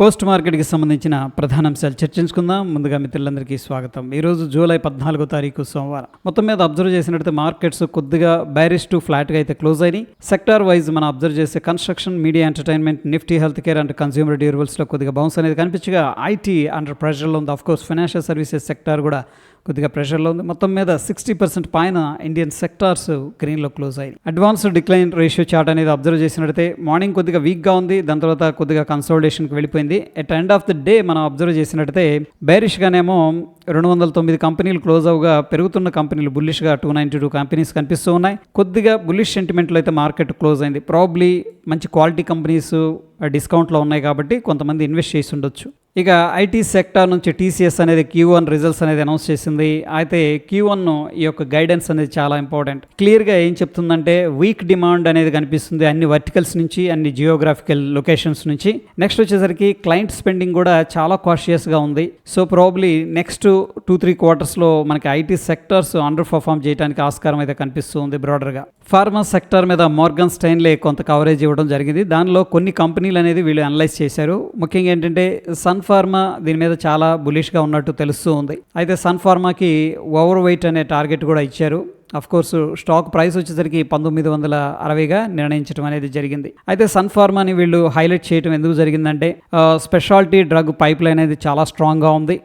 Post మార్కెట్కి సంబంధించిన ప్రధాన అంశాలు చర్చించుకుందాం. ముందుగా మిత్రులందరికీ స్వాగతం. ఈరోజు జూలై పద్నాలుగో తారీఖు సోమవారం. మొత్తం మీద అబ్జర్వ్ చేసినట్టు మార్కెట్స్ కొద్దిగా బ్యారిష్ టు ఫ్లాట్గా అయితే క్లోజ్ అయినాయి. సెక్టార్ వైజ్ మనం అబ్జర్వ్ చేసే construction media entertainment Nifty health care and consumer డ్యూరబుల్స్లో కొద్దిగా బౌన్స్ అనేది కనిపించగా ఐటీ అండర్ ప్రెషర్లో ఉంది కోర్స్ ఫైనాన్షియల్ సర్వీసెస్ సెక్టార్ కూడా కొద్దిగా ప్రెషర్లో ఉంది. మొత్తం మీద సిక్స్టీ పర్సెంట్ పైన ఇండియన్ సెక్టార్స్ గ్రీన్లో క్లోజ్ అయ్యాయి. అడ్వాన్స్ డిక్లైన్ రేషియో చార్ట్ అనేది అబ్జర్వ్ చేసినట్టయితే మార్నింగ్ కొద్దిగా వీక్గా ఉంది. దాని తర్వాత కొద్దిగా కన్సోల్టేషన్కి వెళ్ళిపోయింది. At end of the day మనం అబ్జర్వ్ చేసినట్టయితే బేరిష్గానేమో రెండు వందల తొమ్మిది కంపెనీలు క్లోజ్ అవగా పెరుగుతున్న కంపెనీలు బుల్లిష్గా టూ నైంటీ టూ కంపెనీస్ కనిపిస్తూ ఉన్నాయి. కొద్దిగా బుల్లిష్ సెంటిమెంట్లో అయితే మార్కెట్ క్లోజ్ అయింది. ప్రాబ్లీ మంచి క్వాలిటీ కంపెనీస్ డిస్కౌంట్లో ఉన్నాయి కాబట్టి కొంతమంది ఇన్వెస్ట్ చేసి ఉండొచ్చు. ఇక ఐటీ సెక్టార్ నుంచి టీసీఎస్ అనేది క్యూ వన్ రిజల్ట్స్ అనేది అనౌన్స్ చేసింది. అయితే క్యూ వన్ ఈ యొక్క గైడెన్స్ అనేది చాలా ఇంపార్టెంట్ క్లియర్గా ఏం చెప్తుందంటే వీక్ డిమాండ్ అనేది కనిపిస్తుంది అన్ని వర్టికల్స్ నుంచి అన్ని జియోగ్రాఫికల్ లొకేషన్స్ నుంచి. నెక్స్ట్ వచ్చేసరికి క్లయింట్ స్పెండింగ్ కూడా చాలా కాషియస్గా ఉంది. So probably next two three క్వార్టర్స్లో మనకి ఐటీ సెక్టర్స్ అండర్ పర్ఫామ్ చేయడానికి ఆస్కారం అయితే కనిపిస్తుంది బ్రాడర్గా ఫార్మా సెక్టర్ మీద మోర్గన్ స్టైన్లే కొంత కవరేజ్ ఇవ్వడం జరిగింది. దానిలో కొన్ని కంపెనీలు అనేది వీళ్ళు అనలైజ్ చేశారు. ముఖ్యంగా ఏంటంటే సన్ ఫార్మా దీని మీద చాలా బులిష్గా ఉన్నట్టు తెలుస్తూ ఉంది. అయితే సన్ ఫార్మాకి ఓవర్ వెయిట్ అనే టార్గెట్ కూడా ఇచ్చారు. అఫ్ కోర్స్ స్టాక్ ప్రైస్ వచ్చేసరికి పంతొమ్మిది వందల అరవైగా నిర్ణయించడం అనేది జరిగింది. అయితే సన్ ఫార్మాని వీళ్ళు హైలైట్ చేయడం ఎందుకు జరిగిందంటే స్పెషాలిటీ డ్రగ్ పైప్ లైన్ అనేది చాలా స్ట్రాంగ్గా ఉంది.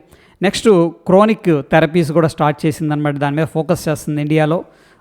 నెక్స్ట్ క్రోనిక్ థెరపీస్ కూడా స్టార్ట్ చేసిందనమాట దాని మీద ఫోకస్ చేస్తుంది ఇండియాలో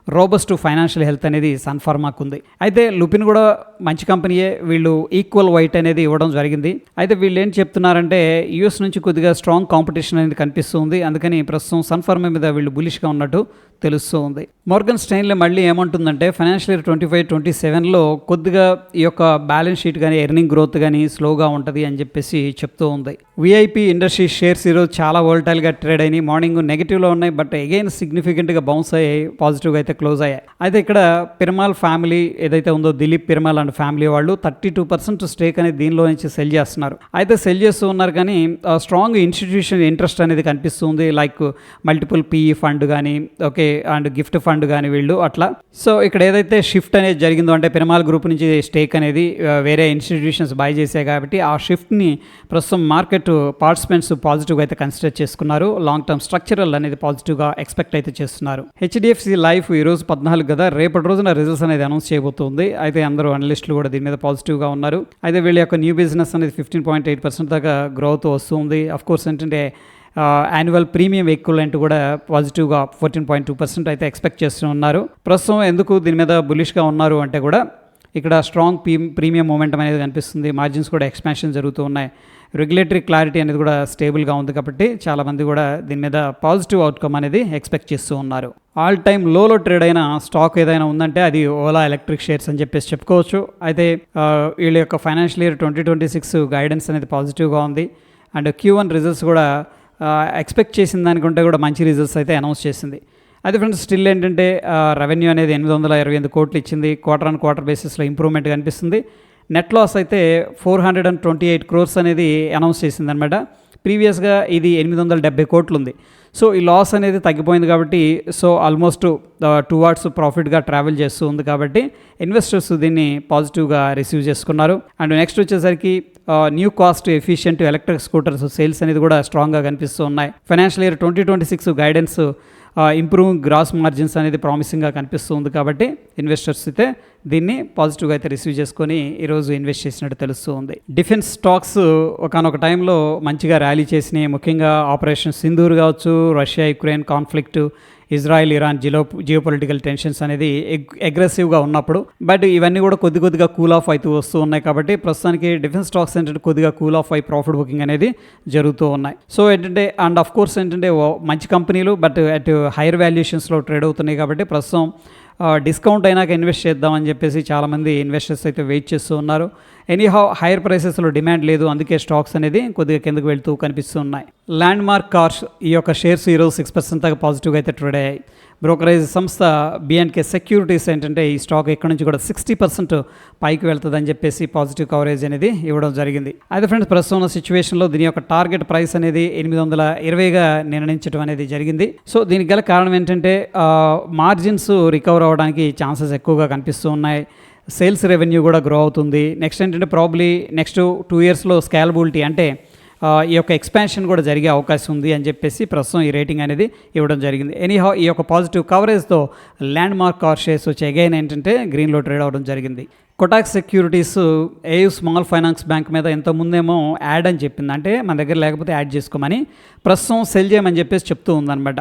రోబస్ట్ ఫైనాన్షియల్ హెల్త్ అనేది సన్ఫార్మాకు ఉంది అయితే లుపిన్ కూడా మంచి కంపెనీయే. వీళ్ళు ఈక్వల్ వైట్ అనేది ఇవ్వడం జరిగింది. అయితే వీళ్ళు ఏం చెప్తున్నారంటే యూఎస్ నుంచి కొద్దిగా స్ట్రాంగ్ కాంపిటీషన్ అనేది కనిపిస్తుంది. అందుకని ప్రస్తుతం సన్ఫార్మా మీద వీళ్ళు బులిష్గా ఉన్నట్టు తెలుస్తూ ఉంది మోర్గన్ స్టైన్లో మళ్ళీ ఏమంటుందంటే financial year twenty five twenty సెవెన్లో కొద్దిగా ఈ యొక్క బ్యాలెన్స్ షీట్ కానీ ఎర్నింగ్ గ్రోత్ కానీ స్లోగా ఉంటుంది అని చెప్పేసి చెప్తూ ఉంది. విఐపి ఇండస్ట్రీ షేర్స్ ఈరోజు చాలా వోల్టైల్గా ట్రేడ్ అయినాయి. మార్నింగ్ నెగిటివ్లో ఉన్నాయి బట్ అగైన్ సిగ్నిఫికెంట్గా బౌన్స్ అయ్యాయి పాజిటివ్గా అయితే క్లోజ్ అయ్యాయి. అయితే ఇక్కడ పిరమాల్ ఫ్యామిలీ ఏదైతే ఉందో దిలీప్ పిరమాల్ అండ్ ఫ్యామిలీ వాళ్ళు థర్టీ టూ పర్సెంట్ స్టేక్ అనేది దీనిలో నుంచి సెల్ చేస్తున్నారు. అయితే సెల్ చేస్తూ ఉన్నారు కానీ స్ట్రాంగ్ ఇన్స్టిట్యూషన్ ఇంట్రెస్ట్ అనేది కనిపిస్తుంది. లైక్ మల్టిపుల్ పీఈ ఫండ్ కానీ ఓకే అండ్ గిఫ్ట్ ఫండ్ కానీ వీళ్ళు అట్లా. సో ఇక్కడ ఏదైతే షిఫ్ట్ అనేది జరిగిందో అంటే పిరమాల్ గ్రూప్ నుంచి స్టేక్ అనేది వేరే ఇన్స్టిట్యూషన్స్ బై చేసాయి కాబట్టి ఆ షిఫ్ట్ని ప్రస్తుతం మార్కెట్ పార్టిసిపెంట్స్ పాజిటివ్గా అయితే కన్సిడర్ చేసుకున్నారు. లాంగ్ టర్మ్ స్ట్రక్చరల్ అనేది పాజిటివ్గా ఎక్స్పెక్ట్ అయితే చేస్తున్నారు. హెచ్డిఎఫ్సి లైఫ్ ఈ రోజు పద్నాలుగు కదా రేపటి రోజున రిజల్ట్స్ అనేది అనౌన్స్ చేయబోతుంది. అయితే అందరూ అనలిస్టులు కూడా దీని మీద పాజిటివ్గా ఉన్నారు. అయితే వీళ్ళ యొక్క న్యూ బిజినెస్ అనేది ఫిఫ్టీన్ పాయింట్ ఎయిట్ పర్సెంట్ దాకా గ్రోత్ వస్తుంది. అఫ్ కోర్స్ ఏంటంటే యాన్యువల్ ప్రీమియం ఈక్వలెంట్ కూడా పాజిటివ్గా ఫోర్టీన్ పాయింట్ టూ పర్సెంట్ అయితే ఎక్స్పెక్ట్ చేస్తూ ఉన్నారు. ప్రస్తుతం ఎందుకు దీని మీద బులిష్గా ఉన్నారు అంటే కూడా ఇక్కడ స్ట్రాంగ్ ప్రీ ప్రీమియం మూమెంటం అనేది కనిపిస్తుంది. మార్జిన్స్ కూడా ఎక్స్పాన్షన్ జరుగుతూ ఉన్నాయి. రెగ్యులేటరీ క్లారిటీ అనేది కూడా స్టేబుల్గా ఉంది కాబట్టి చాలామంది కూడా దీని మీద పాజిటివ్ అవుట్కమ్ అనేది ఎక్స్పెక్ట్ చేస్తూ ఉన్నారు. ఆల్ టైమ్ లోలో ట్రేడ్ అయిన స్టాక్ ఏదైనా ఉందంటే అది ఓలా ఎలక్ట్రిక్ షేర్స్ అని చెప్పేసి చెప్పుకోవచ్చు. అయితే వీళ్ళ యొక్క financial year twenty twenty six guidance అనేది పాజిటివ్గా ఉంది. అండ్ క్యూ వన్ రిజల్ట్స్ కూడా ఎక్స్పెక్ట్ చేసిన దానికంటే కూడా మంచి రిజల్ట్స్ అయితే అనౌన్స్ చేసింది. అయితే ఫ్రెండ్స్ స్టిల్ ఏంటంటే రెవెన్యూ అనేది ఎనిమిది వందల ఇరవై ఎనిమిది కోట్లు ఇచ్చింది. క్వార్టర్ అండ్ క్వార్టర్ బేసిస్లో ఇంప్రూవ్మెంట్ కనిపిస్తుంది. నెట్ లాస్ అయితే four hundred and twenty eight crores అనేది అనౌన్స్ చేసింది అనమాట ప్రీవియస్గా ఇది ఎనిమిది వందల డెబ్బై కోట్లు ఉంది సో ఈ లాస్ అనేది తగ్గిపోయింది కాబట్టి సో ఆల్మోస్ట్ టూ వాట్స్ ప్రాఫిట్గా ట్రావెల్ చేస్తూ ఉంది కాబట్టి ఇన్వెస్టర్స్ దీన్ని పాజిటివ్గా రిసీవ్ చేసుకున్నారు. అండ్ నెక్స్ట్ వచ్చేసరికి new cost efficient electric scooters sales అనేది కూడా స్ట్రాంగ్గా కనిపిస్తూ ఉన్నాయి. Financial year twenty twenty six guidance improve gross margins అనేది ప్రామిసింగ్గా కనిపిస్తుంది కాబట్టి ఇన్వెస్టర్స్ అయితే దీన్ని పాజిటివ్గా అయితే రిసీవ్ చేసుకొని ఈరోజు ఇన్వెస్ట్ చేసినట్టు తెలుస్తూ ఉంది డిఫెన్స్ స్టాక్స్ ఒకనొక టైంలో మంచిగా ర్యాలీ చేసినాయి. ముఖ్యంగా ఆపరేషన్ సింధూర్ కావచ్చు Russia Ukraine conflict Israel Iran జిలో geopolitical tensions అనేది ఎగ్ అగ్రెసివ్గా ఉన్నప్పుడు బట్ ఇవన్నీ కూడా కొద్ది కొద్దిగా కూల్ ఆఫ్ అవుతూ వస్తూ ఉన్నాయి కాబట్టి ప్రస్తుతానికి డిఫెన్స్ స్టాక్స్ ఏంటంటే కొద్దిగా కూల్ ఆఫ్ అయి ప్రాఫిట్ బుకింగ్ అనేది జరుగుతూ ఉన్నాయి. సో ఏంటంటే అండ్ ఆఫ్ కోర్స్ ఏంటంటే మంచి కంపెనీలు బట్ అట్ హైయర్ వాల్యుయేషన్స్లో ట్రేడ్ అవుతున్నాయి కాబట్టి ప్రస్తుతం డిస్కౌంట్ అయినాక ఇన్వెస్ట్ చేద్దామని చెప్పేసి చాలామంది ఇన్వెస్టర్స్ అయితే వెయిట్ చేస్తూ ఉన్నారు. ఎనీహౌ హైయర్ ప్రైసెస్లో డిమాండ్ లేదు. అందుకే స్టాక్స్ అనేది కొద్దిగా కిందకు వెళ్తూ కనిపిస్తున్నాయి. ల్యాండ్ మార్క్ కార్స్ ఈ యొక్క షేర్స్ ఈరోజు సిక్స్ పర్సెంట్ దాకా పాజిటివ్గా అయితే ట్రేడ్ అయ్యాయి. బ్రోకరేజ్ సంస్థ బిఎన్కే సెక్యూరిటీస్ ఏంటంటే ఈ స్టాక్ ఇక్కడ నుంచి కూడా సిక్స్టీ పర్సెంట్ పైకి వెళ్తుందని చెప్పేసి పాజిటివ్ కవరేజ్ అనేది ఇవ్వడం జరిగింది. అయితే ఫ్రెండ్స్ ప్రస్తుతం ఉన్న సిచ్యువేషన్లో దీని యొక్క టార్గెట్ ప్రైస్ అనేది ఎనిమిది వందల ఇరవైగా నిర్ణయించడం అనేది జరిగింది. సో దీనికి గల కారణం ఏంటంటే మార్జిన్స్ రికవర్ అవ్వడానికి ఛాన్సెస్ ఎక్కువగా కనిపిస్తూ ఉన్నాయి. సేల్స్ రెవెన్యూ కూడా గ్రో అవుతుంది. నెక్స్ట్ ఏంటంటే ప్రాబ్లీ నెక్స్ట్ టూ ఇయర్స్లో స్కాలబిలిటీ అంటే ఈ యొక్క ఎక్స్పాన్షన్ కూడా జరిగే అవకాశం ఉంది అని చెప్పేసి ప్రస్తుతం ఈ రేటింగ్ అనేది ఇవ్వడం జరిగింది. ఎనీహౌ ఈ యొక్క పాజిటివ్ కవరేజ్తో ల్యాండ్ మార్క్ కార్ షేర్స్ వచ్చి అగైన్ ఏంటంటే గ్రీన్లో ట్రేడ్ అవ్వడం జరిగింది. Kotak securities AU small finance bank మీద ఇంత ముందేమో యాడ్ అని చెప్పింది. అంటే మన దగ్గర లేకపోతే యాడ్ చేసుకోమని ప్రస్తుతం సెల్ చేయమని చెప్పేసి చెప్తూ ఉందన్నమాట.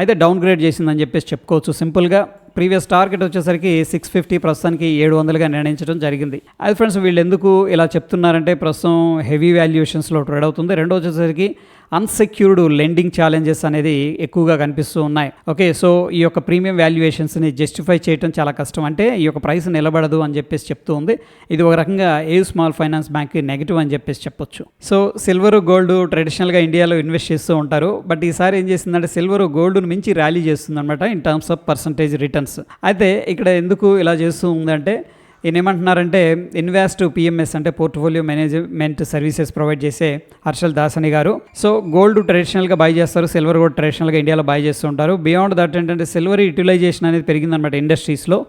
అయితే డౌన్ గ్రేడ్ చేసిందని చెప్పేసి చెప్పుకోవచ్చు. సింపుల్గా ప్రీవియస్ టార్గెట్ వచ్చేసరికి సిక్స్ ఫిఫ్టీ ప్రస్తుతానికి ఏడు వందలుగా నిర్ణయించడం జరిగింది. అది ఫ్రెండ్స్ వీళ్ళు ఎందుకు ఇలా చెప్తున్నారంటే ప్రస్తుతం హెవీ వాల్యుయేషన్స్లో ట్రేడ్ అవుతుంది. రెండో వచ్చేసరికి అన్సెక్యూర్డ్ లెండింగ్ ఛాలెంజెస్ అనేది ఎక్కువగా కనిపిస్తూ ఉన్నాయి. ఓకే సో ఈ యొక్క ప్రీమియం వాల్యుయేషన్స్ని జస్టిఫై చేయడం చాలా కష్టం. అంటే ఈ యొక్క ప్రైస్ నిలబడదు అని చెప్పేసి చెప్తూ ఉంది. ఇది ఒక రకంగా a small finance bank negative అని చెప్పేసి చెప్పొచ్చు. సో సిల్వర్ గోల్డ్ ట్రెడిషనల్గా ఇండియాలో ఇన్వెస్ట్ చేస్తూ ఉంటారు. బట్ ఈసారి ఏం చేసిందంటే సిల్వర్ గోల్డ్ను మించి ర్యాలీ చేస్తుంది అనమాట in terms of percentage returns. అయితే ఇక్కడ ఎందుకు ఇలా చేస్తూ ఉందంటే ఏమంటున్నారంటే ఇన్వెస్ట్ పిఎంఎస్ అంటే పోర్ట్ఫోలియో మేనేజ్మెంట్ సర్వీసెస్ ప్రొవైడ్ చేసే హర్షల్ దాసని గారు. సో గోల్డ్ ట్రెడిషనల్గా బై చేస్తారు సిల్వర్ కూడా ట్రెడిషనల్గా ఇండియాలో బై చేస్తుంటారు. బియాండ్ దట్ ఏంటంటే సిల్వర్ యూటిలైజేషన్ అనేది పెరిగిందనమాట ఇండస్ట్రీస్లో.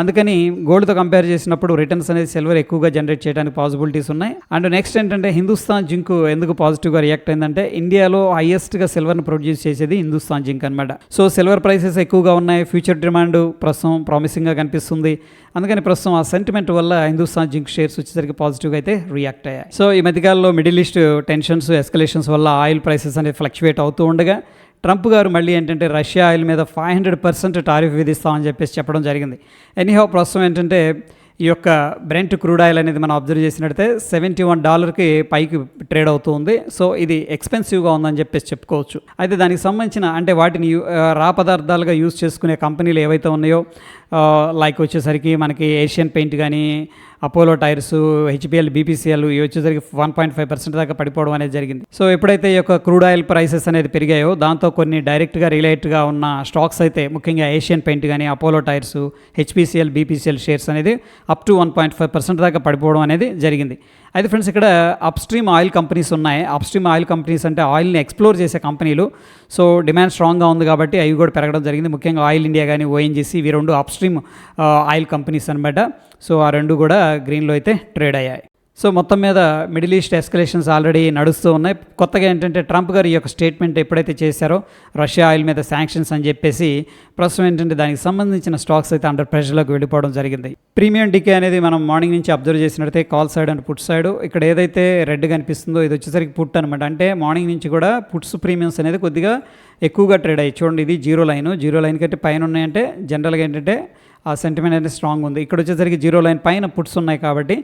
అందుకని గోల్డ్తో కంపేర్ చేసినప్పుడు రిటర్న్స్ అనేది సిల్వర్ ఎక్కువగా జనరేట్ చేయడానికి పాసిబిలిటీస్ ఉన్నాయి. అండ్ నెక్స్ట్ ఏంటంటే హిందుస్థాన్ జింక్ ఎందుకు పాజిటివ్గా రియాక్ట్ అయిందంటే ఇండియాలో హైయెస్ట్గా సిల్వర్ని ప్రొడ్యూస్ చేసేది హిందుస్థాన్ జింక్ అనమాట సో సిల్వర్ ప్రైసెస్ ఎక్కువగా ఉన్నాయి. ఫ్యూచర్ డిమాండ్ ప్రస్తుతం ప్రామిసింగ్గా కనిపిస్తుంది. అందుకని ప్రస్తుతం ఆ సెంటిమెంట్ వల్ల హిందుస్థాన్ జింక్ షేర్స్ వచ్చేసరికి పాజిటివ్గా అయితే రియాక్ట్ అయ్యాయి. సో ఈ మధ్యకాలంలో మిడిల్ ఈస్ట్ టెన్షన్స్ ఎస్కలేషన్స్ వల్ల ఆయిల్ ప్రైసెస్ అనేది ఫ్లక్చువేట్ అవుతూ ఉండగా ట్రంప్ గారు మళ్ళీ ఏంటంటే రష్యా ఆయిల్ మీద ఫైవ్ హండ్రెడ్ పర్సెంట్ టారిఫ్ విధిస్తామని చెప్పేసి చెప్పడం జరిగింది. ఎనీహౌ ప్రస్తుతం ఏంటంటే ఈ యొక్క బ్రెంట్ క్రూడ్ ఆయిల్ అనేది మనం అబ్జర్వ్ చేసినట్టయితే సెవెంటీ వన్ డాలర్కి పైకి ట్రేడ్ అవుతూ ఉంది. సో ఇది ఎక్స్పెన్సివ్గా ఉందని చెప్పేసి చెప్పుకోవచ్చు. అయితే దానికి సంబంధించిన అంటే వాటిని రా పదార్థాలుగా యూజ్ చేసుకునే కంపెనీలు ఏవైతే ఉన్నాయో లైక్ వచ్చేసరికి మనకి ఏషియన్ పెయింట్ కానీ అపోలో టైర్స్ హెచ్పిఎల్ బీపీసీఎల్ ఇవి వచ్చేసరికి వన్ పాయింట్ ఫైవ్ పర్సెంట్ దాకా పడిపోవడం అనేది జరిగింది. సో ఎప్పుడైతే ఈ యొక్క క్రూడ్ ఆయిల్ ప్రైసెస్ అనేది పెరిగాయో దాంతో కొన్ని డైరెక్ట్గా రిలేటెడ్గా ఉన్న స్టాక్స్ అయితే ముఖ్యంగా ఏషియన్ పెయింట్ కానీ Apollo Tyres HPCL BPCL shares అనేది up to one point five percent దాకా పడిపోవడం అనేది జరిగింది. అయితే ఫ్రెండ్స్ ఇక్కడ అప్స్ట్రీమ్ ఆయిల్ కంపెనీస్ ఉన్నాయి. అప్స్ట్రీమ్ ఆయిల్ కంపెనీస్ అంటే ఆయిల్ని ఎక్స్ప్లోర్ చేసే కంపెనీలు. సో డిమాండ్ స్ట్రాంగ్గా ఉంది కాబట్టి అవి కూడా పెరగడం జరిగింది. ముఖ్యంగా ఆయిల్ ఇండియా కానీ ఓఎన్జీసీ ఇవి రెండు అప్స్ట్రీమ్ ఆయిల్ కంపెనీస్ అనమాట సో ఆ రెండు కూడా గ్రీన్లో అయితే ట్రేడ్ అయ్యాయి. సో మొత్తం మీద మిడిల్ ఈస్ట్ ఎస్కలేషన్స్ ఆల్రెడీ నడుస్తూ ఉన్నాయి. కొత్తగా ఏంటంటే ట్రంప్ గారు ఈ యొక్క స్టేట్మెంట్ ఎప్పుడైతే చేశారో రష్యా ఆయిల్ మీద శాంక్షన్స్ అని చెప్పేసి ప్రస్తుతం ఏంటంటే దానికి సంబంధించిన స్టాక్స్ అయితే అండర్ ప్రెషర్లోకి వెళ్ళిపోవడం జరిగింది. ప్రీమియం డికే అనేది మనం మార్నింగ్ నుంచి అబ్జర్వ్ చేసినట్టయితే call side and put side. ఇక్కడ ఏదైతే రెడ్ కనిపిస్తుందో ఇది వచ్చేసరికి పుట్ అనమాట అంటే మార్నింగ్ నుంచి కూడా పుట్స్ ప్రీమియమ్స్ అనేది కొద్దిగా ఎక్కువగా ట్రేడ్ అయ్యి చూడండి ఇది జీరో లైన్. జీరో లైన్ కంటే పైన ఉన్నాయంటే జనరల్గా ఏంటంటే ఆ సెంటిమెంట్ అనేది స్ట్రాంగ్ ఉంది. ఇక్కడ వచ్చేసరికి జీరో లైన్ పైన పుట్స్ ఉన్నాయి కాబట్టి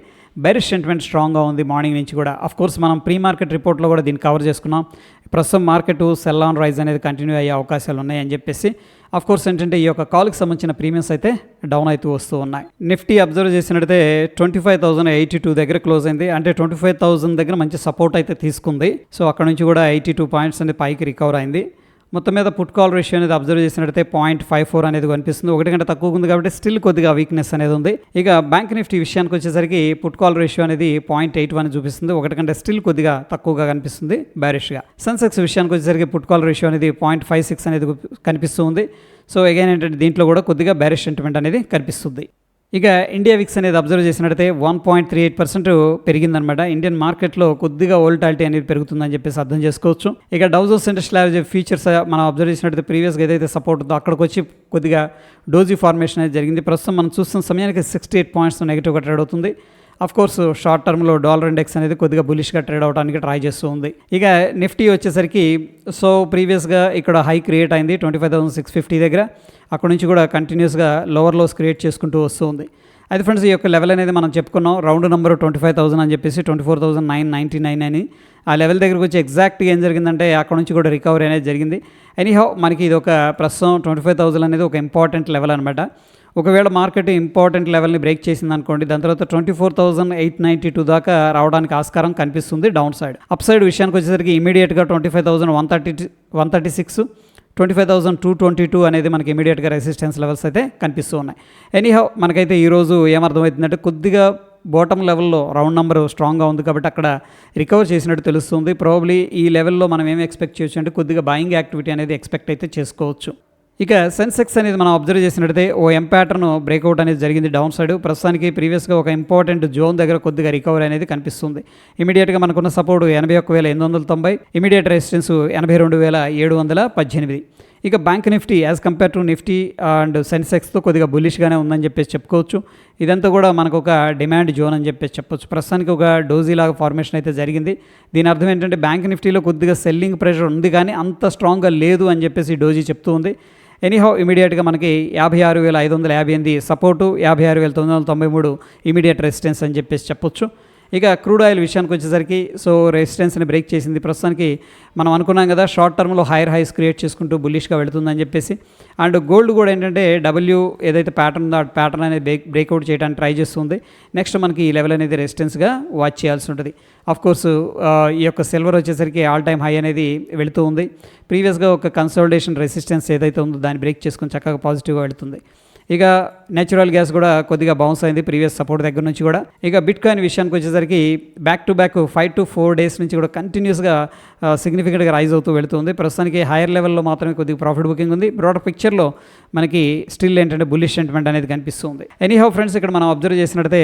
బెరిష్ సెంటిమెంట్ స్ట్రాంగ్గా ఉంది మార్నింగ్ నుంచి కూడా. అఫ్ కోర్స్ మనం ప్రీ మార్కెట్ రిపోర్ట్లో కూడా దీన్ని కవర్ చేసుకున్నాం. ప్రస్తుతం మార్కెట్ సెల్ ఆన్ రైజ్ అనేది కంటిన్యూ అయ్యే అవకాశాలు ఉన్నాయి అని చెప్పేసి. అఫ్ కోర్స్ ఏంటంటే ఈ యొక్క కాల్కి సంబంధించిన ప్రీమియమ్స్ అయితే డౌన్ అవుతూ వస్తూ ఉన్నాయి. నిఫ్టీ అబ్జర్వ్ చేసినట్టయితే twenty five thousand eighty two దగ్గర క్లోజ్ అయింది. అంటే ట్వంటీ ఫైవ్ థౌసండ్ దగ్గర మంచి సపోర్ట్ అయితే తీసుకుంది. సో అక్కడ నుంచి కూడా ఎయిటీ టూ పాయింట్స్ అనేది పైకి రికవర్ అయింది. మొత్తం మీద పుట్ కాల్ రేషియో అనేది అబ్జర్వ్ చేసినట్టయితే పాయింట్ ఫైవ్ ఫోర్ అనేది కనిపిస్తుంది. ఒకటి కంటే తక్కువ ఉంది కాబట్టి స్టిల్ కొద్దిగా వీక్నెస్ అనేది ఉంది. ఇక బ్యాంక్ నిఫ్టీ విషయానికి వచ్చేసరికి పుట్ కాల్ రేషియో అనేది పాయింట్ ఎయిట్ వన్ చూపిస్తుంది. ఒకటి కంటే స్టిల్ కొద్దిగా తక్కువగా కనిపిస్తుంది బ్యారిష్గా సెన్సెక్స్ విషయానికి వచ్చేసరికి పుట్ కాల్ రేషియో అనేది పాయింట్ ఫైవ్ సిక్స్ అనేది కనిపిస్తుంది. సో అగైన్ ఏంటంటే దీంట్లో కూడా కొద్దిగా బ్యారిష్ సెంటిమెంట్ అనేది కనిపిస్తుంది. ఇక ఇండియా విక్స్ అనేది అబ్జర్వ్ చేసినట్టయితే one point three eight percent పెరిగిందనమాట Indian మార్కెట్లో కొద్దిగా ఓల్టాలిటీ అనేది పెరుగుతుందని చెప్పేసి అర్థం చేసుకోవచ్చు. ఇక Dow Jones industrial average futures మనం అబ్జర్వ్ చేసినట్టయితే ప్రీవియస్గా ఏదైతే సపోర్ట్ ఉందో అక్కడికి వచ్చి కొద్దిగా డోజీ ఫార్మేషన్ అనేది జరిగింది. ప్రస్తుతం మనం చూస్తున్న సమయానికి సిక్స్టీ ఎయిట్ పాయింట్స్ నెగిటివ్గా ట్రేడ్ అవుతుంది. అఫ్ కోర్స్ షార్ట్ టర్మ్లో డాలర్ ఇండెక్స్ అనేది కొద్దిగా బులిష్గా ట్రేడ్ అవడానికి ట్రై చేస్తూ ఉంది. ఇక నిఫ్టీ వచ్చేసరికి సో ప్రీవియస్గా ఇక్కడ హై క్రియేట్ అయింది twenty five thousand six fifty దగ్గర. అక్కడ నుంచి కూడా కంటిన్యూస్గా లోవర్ లోస్ క్రియేట్ చేసుకుంటూ వస్తూ ఉంది. అయితే ఫ్రెండ్స్ ఈ యొక్క లెవెల్ అనేది మనం చెప్పుకున్నాం. Round number twenty five thousand అని చెప్పేసి twenty four thousand nine ninety nine అని. ఆ లెవెల్ దగ్గరకు వచ్చి ఎగ్జాక్ట్గా ఏం జరిగిందంటే అక్కడ నుంచి కూడా రికవరీ అనేది జరిగింది. ఎనీహౌ మనకి ఇది ఒక ప్రస్తుతం ట్వంటీ ఫైవ్ థౌసండ్ అనేది ఒక ఇంపార్టెంట్ లెవెల్ అనమాట ఒకవేళ మార్కెట్ ఇంపార్టెంట్ లెవెల్ని బ్రేక్ చేసింది అనుకోండి దాని తర్వాత twenty four thousand eight ninety two దాకా రావడానికి ఆస్కారం కనిపిస్తుంది డౌన్ సైడ్. అప్ సైడ్ విషయానికి వచ్చేసరికి ఇమీడియట్గా twenty five thousand one thirty one thirty six twenty five thousand two twenty two అనేది మనకి ఇమీడియట్గా రెసిస్టెన్స్ లెవెల్స్ అయితే కనిపిస్తూ ఉన్నాయి ఎనీహౌ మనకైతే ఈరోజు ఏమర్థమవుతుందంటే కొద్దిగా బాటమ్ లెవెల్లో రౌండ్ నెంబర్ స్ట్రాంగ్గా ఉంది కాబట్టి అక్కడ రికవర్ చేసినట్టు తెలుస్తుంది. ప్రాబ్లీ ఈ లెవెల్లో మనం ఏం ఎక్స్పెక్ట్ చేయొచ్చు అంటే కొద్దిగా బాయింగ్ యాక్టివిటీ అనేది ఎక్స్పెక్ట్ అయితే చేసుకోవచ్చు. ఇక సెన్సెక్స్ అనేది మనం అబ్జర్వ్ చేసినట్టయితే ఓ ఎం ప్యాటర్న్ బ్రేక్అవుట్ అనేది జరిగింది డౌన్ సైడ్ ప్రస్తుతానికి ప్రీవియస్గా ఒక ఇంపార్టెంట్ జోన్ దగ్గర కొద్దిగా రికవరీ అనేది కనిపిస్తుంది. ఇమీడియట్గా మనకున్న సపోర్ట్ ఎనభై ఒక్క వేల ఎనిమిది వందల తొంభై ఇమీడియట్ రెసిస్టెన్స్ ఎనభై రెండు వేల ఏడు వందల పద్దెనిమిది. ఇక bank Nifty as compare to Nifty and సెన్సెక్స్తో కొద్దిగా బుల్లిష్గానే ఉందని చెప్పేసి చెప్పుకోవచ్చు. ఇదంతా కూడా మనకు ఒక డిమాండ్ జోన్ అని చెప్పేసి చెప్పొచ్చు. ప్రస్తుతానికి ఒక డోజీ లాగా ఫార్మేషన్ అయితే జరిగింది. దీని అర్థం ఏంటంటే బ్యాంక్ నిఫ్టీలో కొద్దిగా సెల్లింగ్ ప్రెషర్ ఉంది కానీ అంత స్ట్రాంగ్గా లేదు అని చెప్పేసి డోజీ చెప్తూ ఉంది. ఎనీహో ఇమీడియట్గా మనకి యాభై ఆరు వేల ఐదు వందల యాభై ఎనిమిది సపోర్టు యాభై ఆరు వేల తొమ్మిది వందల తొంభై మూడు ఇమీడియట్ రెసిస్టెన్స్ అని చెప్పేసి చెప్పొచ్చు. ఇక క్రూడ్ ఆయిల్ విషయానికి వచ్చేసరికి సో రెసిస్టెన్స్ని బ్రేక్ చేసింది. ప్రస్తుతానికి మనం అనుకున్నాం కదా షార్ట్ టర్మ్లో హైయర్ హైస్ క్రియేట్ చేసుకుంటూ బుల్లిష్గా వెళుతుందని చెప్పేసి. అండ్ గోల్డ్ కూడా ఏంటంటే డబ్ల్యూ ఏదైతే ప్యాటర్న్ ఉందో ఆ ప్యాటర్న్ అనేది బ్రేక్ బ్రేక్అవుట్ చేయడానికి ట్రై చేస్తుంది. నెక్స్ట్ మనకి ఈ లెవెల్ అనేది రెసిస్టెన్స్గా వాచ్ చేయాల్సి ఉంటుంది. ఆఫ్ కోర్స్ ఈ యొక్క సిల్వర్ వచ్చేసరికి ఆల్ టైమ్ హై అనేది వెళుతూ ఉంది. ప్రీవియస్గా ఒక కన్సల్టేషన్ రెసిస్టెన్స్ ఏదైతే ఉందో దాన్ని బ్రేక్ చేసుకుని చక్కగా పాజిటివ్గా వెళుతుంది. ఇక నేచురల్ గ్యాస్ కూడా కొద్దిగా బౌన్స్ అయింది ప్రీవియస్ సపోర్ట్ దగ్గర నుంచి కూడా. ఇక బిట్ కాయిన్ విషయానికి వచ్చేసరికి back to back five to four days నుంచి కూడా కంటిన్యూస్గా సిగ్నిఫికెంట్గా రైజ్ అవుతూ వెళుతుంది. ప్రస్తుతానికి హైయర్ లెవెల్లో మాత్రమే కొద్దిగా ప్రాఫిట్ బుకింగ్ ఉంది. బ్రాడర్ పిక్చర్లో మనకి స్టిల్ ఏంటంటే బుల్లిష్ సెంటిమెంట్ అనేది కనిపిస్తుంది. ఎనీహౌ ఫ్రెండ్స్ ఇక్కడ మనం అబ్జర్వ్ చేసినట్టయితే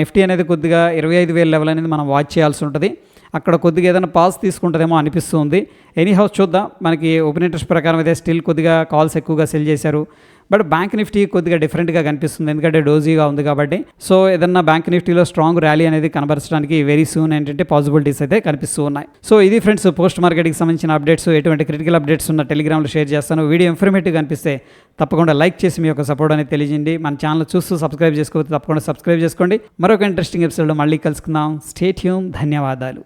నిఫ్టీ అనేది కొద్దిగా ఇరవై ఐదు వేల లెవెల్ అనేది మనం వాచ్ చేయాల్సి ఉంటుంది. అక్కడ కొద్దిగా ఏదైనా పాస్ తీసుకుంటుందేమో అనిపిస్తుంది. ఎనీ హౌస్ చూద్దాం. మనకి ఓపెన్ ఇంట్రెస్ట్ ప్రకారం అయితే స్టిల్ కొద్దిగా కాల్స్ ఎక్కువగా సెల్ చేశారు. బట్ బ్యాంక్ నిఫ్టీ కొద్దిగా డిఫరెంట్గా కనిపిస్తుంది. ఎందుకంటే డోజీగా ఉంది కాబట్టి. సో ఏదన్నా బ్యాంక్ నిఫ్టీలో స్ట్రాంగ్ ర్యాలీ అనేది కనబరచడానికి వెరీ సూన్ ఏంటంటే పాసిబిలిటీస్ అయితే కనిపిస్తూ ఉన్నాయి. సో ఇది ఫ్రెండ్స్ పోస్ట్ మార్కెట్కి సంబంధించిన అప్డేట్స్ ఎటువంటి క్రిటికల్ అప్డేట్స్ ఉన్న టెలిగ్రామ్లో షేర్ చేస్తాను. వీడియో ఇన్ఫర్మేటివ్ కనిపిస్తే తప్పకుండా లైక్ చేసి మీ యొక్క సపోర్ట్ అనేది తెలియజేయండి. మన ఛానల్ చూస్తూ సబ్స్క్రైబ్ చేసుకోవచ్చు తప్పకుండా సబ్స్క్రైబ్ చేసుకోండి. మరొక ఇంట్రెస్టింగ్ ఎపిసోడ్లో మళ్ళీ కలుసుకుందాం. స్టేట్ ధన్యవాదాలు.